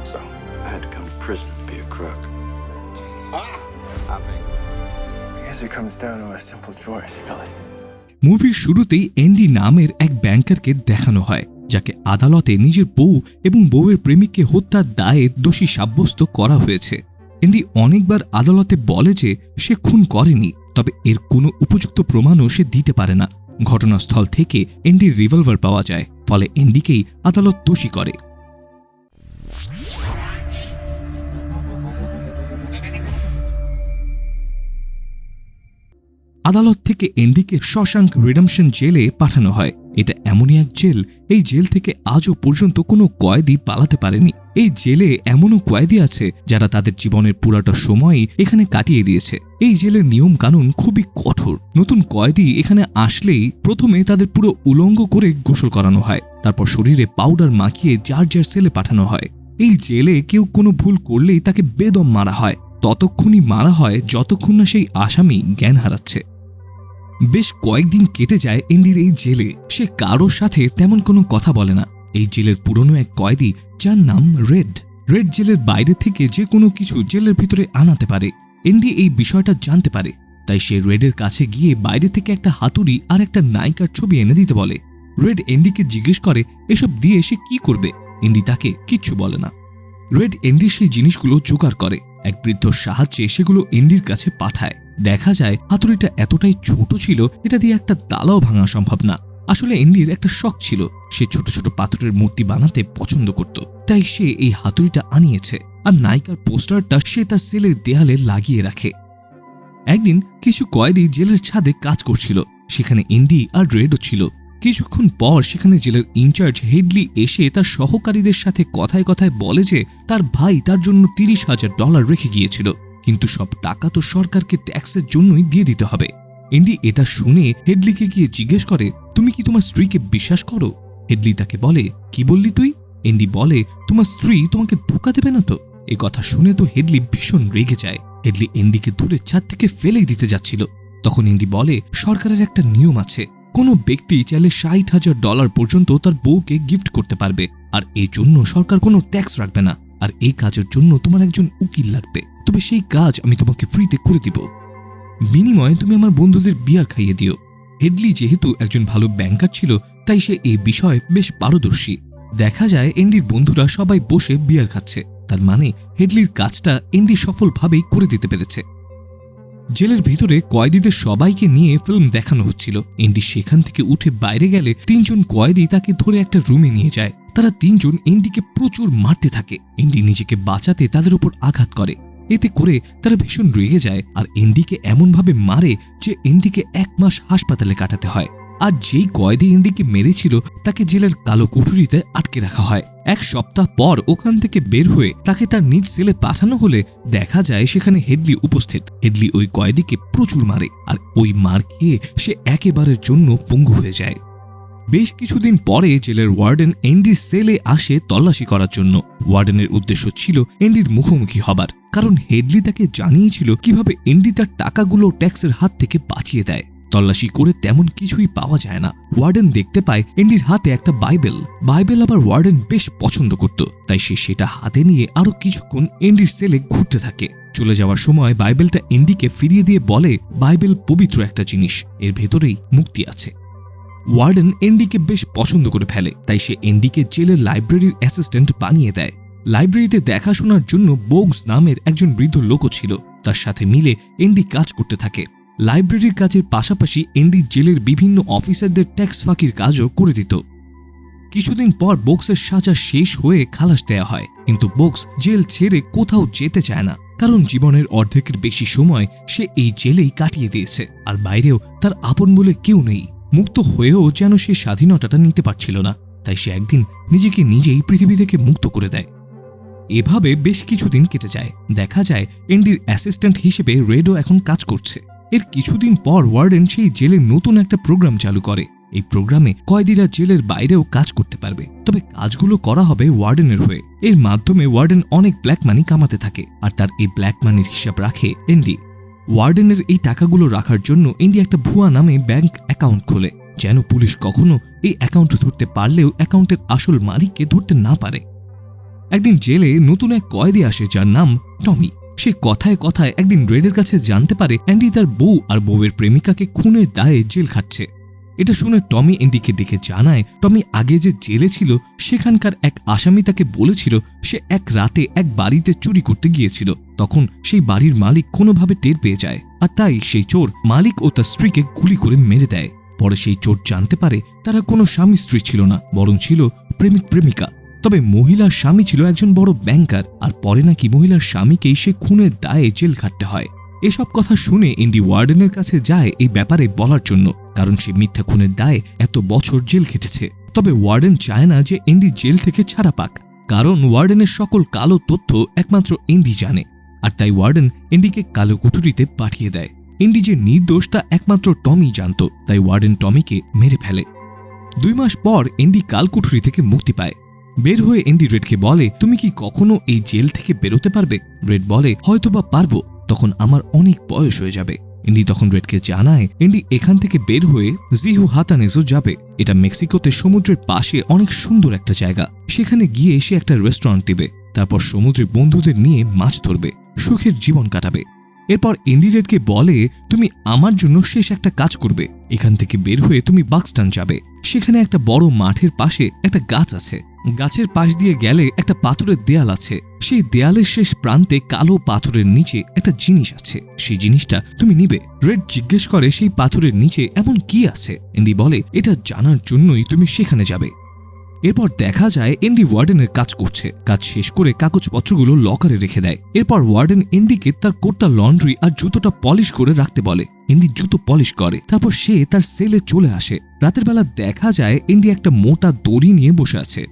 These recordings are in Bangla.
think so. I had to come to prison to be a crook. Ah! I think. I guess it comes down to a simple choice, really. মুভির শুরুতেই এন্ডি নামের এক ব্যাংকারকে দেখানো হয় যাকে আদালতে নিজের বউ এবং বউয়ের প্রেমিককে হত্যার দায়ে দোষী সাব্যস্ত করা হয়েছে এন্ডি অনেকবার আদালতে বলে যে সে খুন করেনি তবে এর কোনো উপযুক্ত প্রমাণও সে দিতে পারে না ঘটনাস্থল থেকে এন্ডির রিভলভার পাওয়া যায় ফলে এন্ডিকেই আদালত দোষী করে আদালত থেকে এন্ডিকে শশাঙ্ক রিডামশন জেলে পাঠানো হয়। এটা এমনই এক জেল, এই জেল থেকে আজও পর্যন্ত কোনো কয়েদি পালাতে পারেনি। এই জেলে এমনও কয়েদি আছে যারা তাদের জীবনের পুরাটা সময়ই এখানে কাটিয়ে দিয়েছে। এই জেলের নিয়ম কানুন খুবই কঠোর। নতুন কয়েদি এখানে আসলেই প্রথমে তাদের পুরো উলঙ্গ করে গোসল করানো হয়, তারপর শরীরে পাউডার মাখিয়ে যার যার সেলে পাঠানো হয়। এই জেলে কেউ কোনো ভুল করলেই তাকে বেদম মারা হয়। ততক্ষণই মারা হয় যতক্ষণ না সেই আসামি জ্ঞান হারাচ্ছে। বেশ কয়েকদিন কেটে যায় এন্ডির এই জেলে। সে কারোর সাথে তেমন কোনো কথা বলে না। এই জেলের পুরনো এক কয়েদি, যার নাম রেড। রেড জেলের বাইরে থেকে যে কোনো কিছু জেলের ভিতরে আনাতে পারে। এন্ডি এই বিষয়টা জানতে পারে। তাই সে রেডের কাছে গিয়ে বাইরে থেকে একটা হাতুড়ি আর একটা নায়িকার ছবি এনে দিতে বলে। রেড এন্ডিকে জিজ্ঞেস করে, এসব দিয়ে সে কি করবে? এন্ডি তাকে কিচ্ছু বলে না। রেড এন্ডি সেই জিনিসগুলো জোগাড় করে। এক বৃদ্ধর সাহায্যে সেগুলো এন্ডির কাছে পাঠায়। দেখা যায়, হাতুড়িটা এতটাই ছোট ছিল, এটা দিয়ে একটা তালাও ভাঙা সম্ভব না। আসলে এন্ডির একটা শখ ছিল। সে ছোট ছোট পাথরের মূর্তি বানাতে পছন্দ করত। তাই সে এই হাতুড়িটা আনিয়েছে। আর নায়িকার পোস্টারটা সে তার সেলের দেয়ালে লাগিয়ে রাখে। একদিন কিছু কয়েদি জেলের ছাদে কাজ করছিল। সেখানে এন্ডি আর রেডও ছিল। কিছুক্ষণ পর সেখানে জেলের ইনচার্জ হেডলি এসে তার সহকারীদের সাথে কথায় কথায় বলে যে তার ভাই তার জন্য তিরিশ হাজার ডলার রেখে গিয়েছিল। কিন্তু সব টাকা তো সরকারকে ট্যাক্সের জন্যই দিয়ে দিতে হবে। এন্ডি এটা শুনে হেডলিকে গিয়ে জিজ্ঞেস করে, তুমি কি তোমার স্ত্রীকে বিশ্বাস করো? হেডলি তাকে বলে, কি বললি তুই? এন্ডি বলে, তোমার স্ত্রী তোমাকে ধোকা দেবে না তো? এ কথা শুনে তো হেডলি ভীষণ রেগে যায়। হেডলি এন্ডিকে দূরে ছাদ থেকে ফেলেই দিতে যাচ্ছিল। তখন এন্ডি বলে, সরকারের একটা নিয়ম আছে। কোনো ব্যক্তি চাইলে ষাট হাজার ডলার পর্যন্ত তার বউকে গিফট করতে পারবে। আর এই জন্য সরকার কোনো ট্যাক্স রাখবে না। আর এই কাজের জন্য তোমার একজন উকিল লাগবে। তবে সেই কাজ আমি তোমাকে ফ্রিতে করে দিব। বিনিময়ে তুমি আমার বন্ধুদের বিয়ার খাইয়ে দিও। হেডলি যেহেতু একজন ভালো ব্যাংকার ছিল, তাই সে এই বিষয়ে বেশ পারদর্শী। দেখা যায় এন্ডির বন্ধুরা সবাই বসে বিয়ার খাচ্ছে। তার মানে হেডলির কাজটা এন্ডি সফলভাবেই করে দিতে পেরেছে। জেলের ভিতরে কয়েদিদের সবাইকে নিয়ে ফিল্ম দেখানো হচ্ছিল। এন্ডি সেখান থেকে উঠে বাইরে গেলে তিনজন কয়েদি তাকে ধরে একটা রুমে নিয়ে যায়। তারা তিনজন এন্ডিকে প্রচুর মারতে থাকে। এন্ডি নিজেকে বাঁচাতে তাদের উপর আঘাত করে। এতে করে তারা ভীষণ রেগে যায় আর এন্ডিকে এমনভাবে মারে যে এন্ডিকে এক মাস হাসপাতালে কাটাতে হয়। আর যেই কয়েদি এন্ডিকে মেরেছিল, তাকে জেলের কালো কুঠুরিতে আটকে রাখা হয়। এক সপ্তাহ পর ওখান থেকে বের হয়ে তাকে তার নিজ সেলে পাঠানো হলে দেখা যায় সেখানে হেডলি উপস্থিত। হেডলি ওই কয়েদিকে প্রচুর মারে আর ওই মার খেয়ে সে একেবারের জন্য পঙ্গু হয়ে যায়। বেশ কিছুদিন পরে জেলের ওয়ার্ডেন এন্ডির সেলে আসে তল্লাশি করার জন্য। ওয়ার্ডেনের উদ্দেশ্য ছিল এন্ডির মুখোমুখি হবার। কারণ হেডলি তাকে জানিয়েছিল কীভাবে এন্ডি তার টাকাগুলো ট্যাক্সের হাত থেকে বাঁচিয়ে দেয়। তল্লাশি করে তেমন কিছুই পাওয়া যায় না। ওয়ার্ডেন দেখতে পায় এন্ডির হাতে একটা বাইবেল। বাইবেল আবার ওয়ার্ডেন বেশ পছন্দ করত, তাই সে সেটা হাতে নিয়ে আরও কিছুক্ষণ এন্ডির সেলে ঘুরতে থাকে। চলে যাওয়ার সময় বাইবেলটা এন্ডিকে ফিরিয়ে দিয়ে বলে, বাইবেল পবিত্র একটা জিনিস, এর ভেতরেই মুক্তি আছে। ওয়ার্ডেন এন্ডিকে বেশ পছন্দ করে ফেলে, তাই সে এন্ডিকে জেলের লাইব্রেরির অ্যাসিস্ট্যান্ট বানিয়ে দেয়। লাইব্রেরিতে দেখাশোনার জন্য বোগস নামের একজন বৃদ্ধ লোকও ছিল। তার সাথে মিলে এন্ডি কাজ করতে থাকে। লাইব্রেরির কাজের পাশাপাশি এন্ডি জেলের বিভিন্ন অফিসারদের ট্যাক্স ফাঁকির কাজও করে দিত। কিছুদিন পর বোক্সের সাজা শেষ হয়ে খালাস দেয়া হয়, কিন্তু বোক্স জেল ছেড়ে কোথাও যেতে চায় না, কারণ জীবনের অর্ধেকের বেশি সময় সে এই জেলেই কাটিয়ে দিয়েছে, আর বাইরেও তার আপন বলে কেউ নেই। মুক্ত হয়েও যেন সে স্বাধীনতাটা নিতে পারছিল না, তাই সে একদিন নিজেকে নিজেই পৃথিবী থেকে মুক্ত করে দেয়। এভাবে বেশ কিছুদিন কেটে যায়। দেখা যায়, এন্ডির অ্যাসিস্ট্যান্ট হিসেবে রেডও এখন কাজ করছে। এর কিছুদিন পর ওয়ার্ডেন সেই জেলে নতুন একটা প্রোগ্রাম চালু করে। এই প্রোগ্রামে কয়েদিরা জেলের বাইরেও কাজ করতে পারবে। তবে কাজগুলো করা হবে ওয়ার্ডেনের হয়ে। এর মাধ্যমে ওয়ার্ডেন অনেক ব্ল্যাক মানি কামাতে থাকে। আর তার এই ব্ল্যাক মানির হিসাব রাখে এন্ডি। ওয়ার্ডেনের এই টাকাগুলো রাখার জন্য এন্ডি একটা ভুয়া নামে ব্যাংক অ্যাকাউন্ট খোলে, যেন পুলিশ কখনো এই অ্যাকাউন্ট ধরতে পারলেও অ্যাকাউন্টের আসল মালিককে ধরতে না পারে। একদিন জেলে নতুন এক কয়েদি আসে যার নাম টমি। সে কথায় কথায় একদিন রেডের কাছে জানতে পারে অ্যান্ডি তার বউ আর বউয়ের প্রেমিকাকে খুনের দায়ে জেল খাচ্ছে। এটা শুনে টমি এন্ডিকে ডেকে জানায়, টমি, আগে যে জেলে ছিল, সেখানকার এক আসামি তাকে বলেছিল সে এক রাতে এক বাড়িতে চুরি করতে গিয়েছিল। তখন সেই বাড়ির মালিক কোনোভাবে টের পেয়ে যায়। আর তাই সেই চোর মালিক ও তার স্ত্রীকে গুলি করে মেরে দেয়। পরে সেই চোর জানতে পারে তারা কোনো স্বামী স্ত্রী ছিল না, বরং ছিল প্রেমিক প্রেমিকা। তবে মহিলার স্বামী ছিল একজন বড় ব্যাংকার আর পরে নাকি মহিলার স্বামীকেই সে খুনের দায়ে জেল খাটতে হয়। এসব কথা শুনে ইন্ডি ওয়ার্ডেনের কাছে যায় এই ব্যাপারে বলার জন্য, কারণ সে মিথ্যা খুনের দায়ে এত বছর জেল খেটেছে। তবে ওয়ার্ডেন চায় না যে ইন্ডি জেল থেকে ছাড়া পাক, কারণ ওয়ার্ডেনের সকল কালো তথ্য একমাত্র ইন্ডি জানে, আর তাই ওয়ার্ডেন ইন্ডিকে কালো কুঠুরিতে পাঠিয়ে দেয়। ইন্ডি যে নির্দোষ তা একমাত্র টমি জানত, তাই ওয়ার্ডেন টমিকে মেরে ফেলে। দুই মাস পর এন্ডি কালকুঠুরি থেকে মুক্তি পায়। বের হয়ে এন্ডি রেডকে বলে, তুমি কি কখনো এই জেল থেকে বেরোতে পারবে? রেড বলে, হয়তোবা পারব। তখন আমার অনেক বয়স হয়ে যাবে। এন্ডি তখন রেডকে জানায় এন্ডি এখান থেকে বের হয়ে জিহু হাতানেজো যাবে। এটা মেক্সিকোতে সমুদ্রের পাশে অনেক সুন্দর একটা জায়গা। সেখানে গিয়ে সে একটা রেস্টুরেন্ট দিবে। তারপর সমুদ্রে বন্ধুদের নিয়ে মাছ ধরবে। সুখের জীবন কাটাবে। এরপর এন্ডি রেডকে বলে, তুমি আমার জন্য শেষ একটা কাজ করবে। এখান থেকে বের হয়ে তুমি বাক্সটান যাবে। সেখানে একটা বড় মাঠের পাশে একটা গাছ আছে। গাছের পাশ দিয়ে গেলে একটা পাথরের দেয়াল আছে। সেই দেয়ালের শেষ প্রান্তে কালো পাথরের নিচে একটা জিনিস আছে। সেই জিনিসটা তুমি নিবে। রেড জিজ্ঞেস করে, সেই পাথরের নিচে এমন কি আছে? ইন্দি বলে, এটা জানার জন্যই তুমি সেখানে যাবে। এরপর দেখা যায় এন্ডি ওয়ার্ডেনের কাজ করছে। কাজ শেষ করে কাগজপত্রগুলো লকারে রেখে দেয়। এরপর ওয়ার্ডেন এন্ডিকে তার কোটটা, লন্ড্রি আর জুতোটা পলিশ করে রাখতে বলে। এন্ডি জুতো পলিশ করে। তারপর সে তার সেলে চলে আসে। রাতের বেলা দেখা যায় এন্ডি একটা মোটা দড়ি নিয়ে বসে আছে।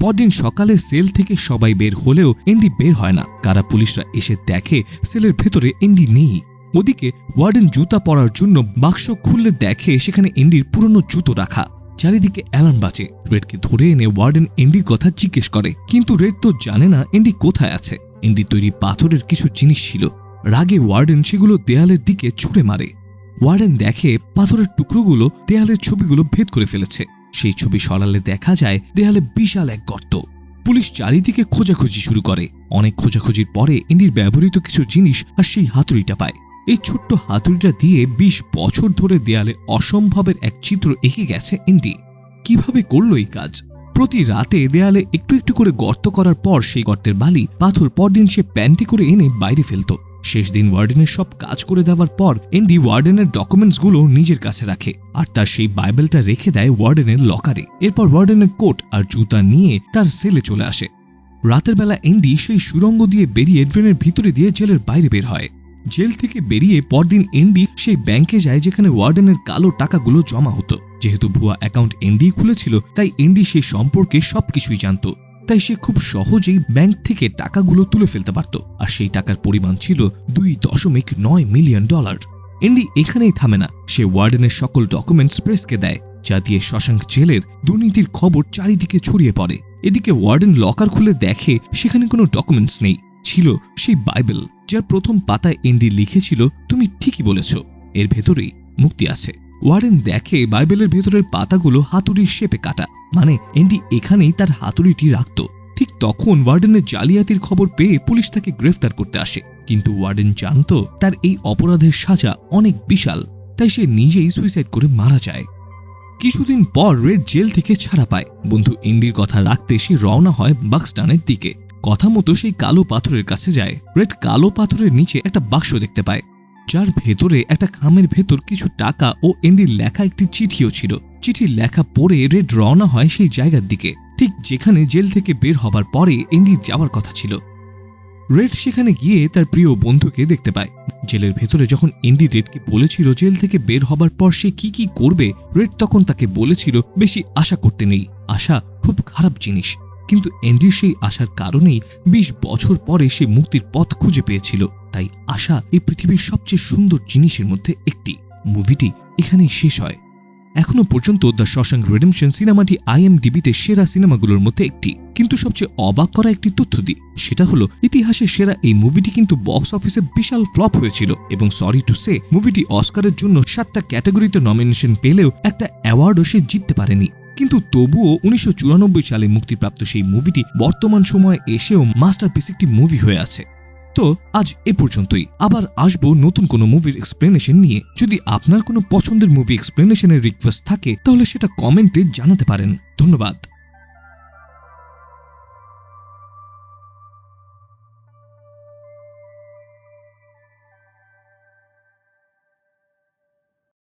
পরদিন সকালে সেল থেকে সবাই বের হলেও এন্ডি বের হয় না। কারা পুলিশরা এসে দেখে সেলের ভেতরে এন্ডি নেই। ওদিকে ওয়ার্ডেন জুতা পরার জন্য বাক্স খুললে দেখে সেখানে এন্ডির পুরনো জুতো রাখা। চারিদিকে অ্যালার্ম বাজে। রেডকে ধরে এনে ওয়ার্ডেন এন্ডির কথা জিজ্ঞেস করে। কিন্তু রেড তো জানে না এন্ডি কোথায় আছে। এন্ডি তৈরি পাথরের কিছু জিনিস ছিল। রাগে ওয়ার্ডেন সেগুলো দেয়ালের দিকে ছুঁড়ে মারে। ওয়ার্ডেন দেখে পাথরের টুকরোগুলো দেয়ালের ছবিগুলো ভেদ করে ফেলেছে। সেই ছবি সরালে দেখা যায় দেয়ালে বিশাল এক গর্ত। পুলিশ চারিদিকে খোঁজাখুঁজি শুরু করে। অনেক খোঁজাখুঁজির পরে ইন্ডির ব্যবহৃত কিছু জিনিস আর সেই হাতুড়িটা পায়। এই ছোট্ট হাতুড়িটা দিয়ে ২০ বছর ধরে দেয়ালে অসম্ভবের এক চিত্র এঁকে গেছে ইন্ডি কীভাবে করল এই কাজ? প্রতি রাতে দেয়ালে একটু একটু করে গর্ত করার পর সেই গর্তের বালি পাথর পরদিন সে প্যান্টি করে এনে বাইরে ফেলত। শেষ দিন ওয়ার্ডেনের সব কাজ করে দেওয়ার পর এন্ডি ওয়ার্ডেনের ডকুমেন্টসগুলো নিজের কাছে রাখে আর তার সেই বাইবেলটা রেখে দেয় ওয়ার্ডেনের লকারে। এরপর ওয়ার্ডেনের কোট আর জুতা নিয়ে তার সেলে চলে আসে। রাতের বেলা এন্ডি সেই সুরঙ্গ দিয়ে বেরিয়ে ড্রেনের ভিতরে দিয়ে জেলের বাইরে বের হয়। জেল থেকে বেরিয়ে পরদিন এন্ডি সেই ব্যাংকে যায় যেখানে ওয়ার্ডেনের কালো টাকাগুলো জমা হতো। যেহেতু ভুয়া অ্যাকাউন্ট এন্ডি খুলেছিল, তাই এন্ডি সে সম্পর্কে সবকিছুই জানত। তাই সে খুব সহজেই ব্যাংক থেকে টাকাগুলো তুলে ফেলতে পারত। আর সেই টাকার পরিমাণ ছিল দুই দশমিক নয় মিলিয়ন ডলার। এন্ডি এখানেই থামে না। সে ওয়ার্ডেনের সকল ডকুমেন্টস প্রেসকে দেয়, যা দিয়ে শশাঙ্ক জেলের দুর্নীতির খবর চারিদিকে ছড়িয়ে পড়ে। এদিকে ওয়ার্ডেন লকার খুলে দেখে সেখানে কোনো ডকুমেন্টস নেই। ছিল সেই বাইবেল। যার প্রথম পাতায় এন্ডি লিখেছিল, তুমি ঠিকই বলেছ, এর ভেতরেই মুক্তি আছে। ওয়ারেন দেখে বাইবেলের ভেতরের পাতাগুলো হাতুড়ির শেপে কাটা মানে এন্ডি এখানেই তার হাতুড়িটি রাখত। ঠিক তখন ওয়ার্ডেনের জালিয়াতির খবর পেয়ে পুলিশ তাকে গ্রেফতার করতে আসে। কিন্তু ওয়ার্ডেন জানত তার এই অপরাধের সাজা অনেক বিশাল, তাই সে নিজেই সুইসাইড করে মারা যায়। কিছুদিন পর রেড জেল থেকে ছাড়া পায়। বন্ধু ইন্ডির কথা রাখতে সে রওনা হয় বাক্সটানের দিকে। কথা মতো সেই কালো পাথরের কাছে যায়। রেড কালো পাথরের নিচে একটা বাক্স দেখতে পায়। যার ভেতরে একটা খামের ভেতর কিছু টাকা ও এন্ডির লেখা একটি চিঠিও ছিল। চিঠি লেখা পড়ে রেড রওনা হয় সেই জায়গার দিকে। ঠিক যেখানে জেল থেকে বের হবার পরে এন্ডি যাওয়ার কথা ছিল। রেড সেখানে গিয়ে তার প্রিয় বন্ধুকে দেখতে পায়। জেলের ভেতরে যখন এন্ডি রেডকে বলেছিল জেল থেকে বের হবার পর সে কি কি করবে, রেড তখন তাকে বলেছিল, বেশি আশা করতে নেই। আশা খুব খারাপ জিনিস। কিন্তু এন্ডির সেই আশার কারণেই ২০ বছর পরে সে মুক্তির পথ খুঁজে পেয়েছিল। তাই আশা এই পৃথিবীর সবচেয়ে সুন্দর জিনিসের মধ্যে একটি। মুভিটি এখানেই শেষ হয়। এখনও পর্যন্ত দ্য শশাঙ্ক রিডেমশন সিনেমাটি আইএমডিবিতে সেরা সিনেমাগুলোর মধ্যে একটি। কিন্তু সবচেয়ে অবাক করা একটি তথ্য দিই সেটা হলো ইতিহাসে সেরা এই মুভিটি কিন্তু বক্স অফিসে বিশাল ফ্লপ হয়েছিল। এবং সরি টু সে, মুভিটি অস্কারের জন্য সাতটা ক্যাটাগরিতে নমিনেশন পেলেও একটা অ্যাওয়ার্ডও সে জিততে পারেনি। কিন্তু তবুও উনিশশো চুরানব্বই সালে মুক্তিপ্রাপ্ত সেই মুভিটি বর্তমান সময়ে এসেও মাস্টারপিস একটি মুভি হয়ে আছে। তো, আজ এ পর্যন্তই। আবার আসব নতুন কোনো মুভির এক্সপ্লেনেশন নিয়ে। যদি আপনার কোনো পছন্দের মুভি এক্সপ্লেনেশনের রিকোয়েস্ট থাকে, তাহলে সেটা কমেন্টে জানাতে পারেন। ধন্যবাদ।